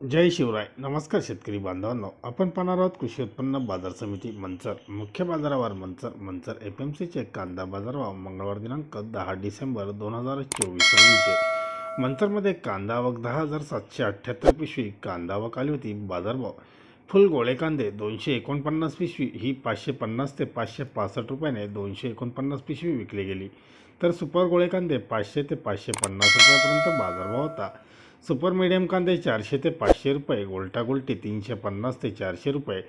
जय शिवराय. नमस्कार शेतकरी बांधवांनो. आपण पाहणार आहोत कृषी उत्पन्न बाजार समिती मंचर. मुख्य बाजारावर मंचर. मंचर एफ एम सीचे कांदा बाजारभाव मंगळवार दिनांक दहा डिसेंबर दोन हजार चोवीस रोजीचे मंचरमध्ये कांदा आवक दहा हजार सातशे अठ्ठ्याहत्तर पिशवी कांदा आवक आली होती बाजारभाव. फुल गोळे कांदे दोनशे एकोणपन्नास पिशवी ही पाचशे पन्नास ते पाचशे पासष्ट रुपयाने दोनशे एकोणपन्नास पिशवी विकली गेली. तर सुपर गोळे कांदे पाचशे ते पाचशे पन्नास रुपयापर्यंत बाजारभाव होता. सुपर मिडियम कांदे चारशे ते पाचशे रुपये गोलटागोल्टी तीनशे पन्नास ते चारशे रुपये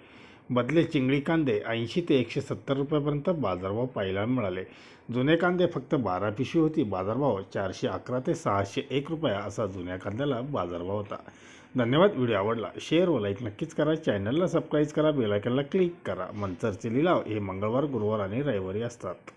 बदले चिंगडी कांदे ऐंशी ते एकशे सत्तर रुपयापर्यंत बाजारभाव पाहायला मिळाले. जुने कांदे फक्त बारा पिशवी होती बाजारभाव चारशे अकरा ते सहाशे एक रुपया असा जुन्या कांद्याला बाजारभाव होता. धन्यवाद व्हिडिओ आवडला शेअर व लाईक नक्कीच करा चॅनलला सबस्क्राईब करा बेलायकनला क्लिक करा. मंचरचे लिलाव हे मंगळवार गुरुवार आणि रविवारी असतात.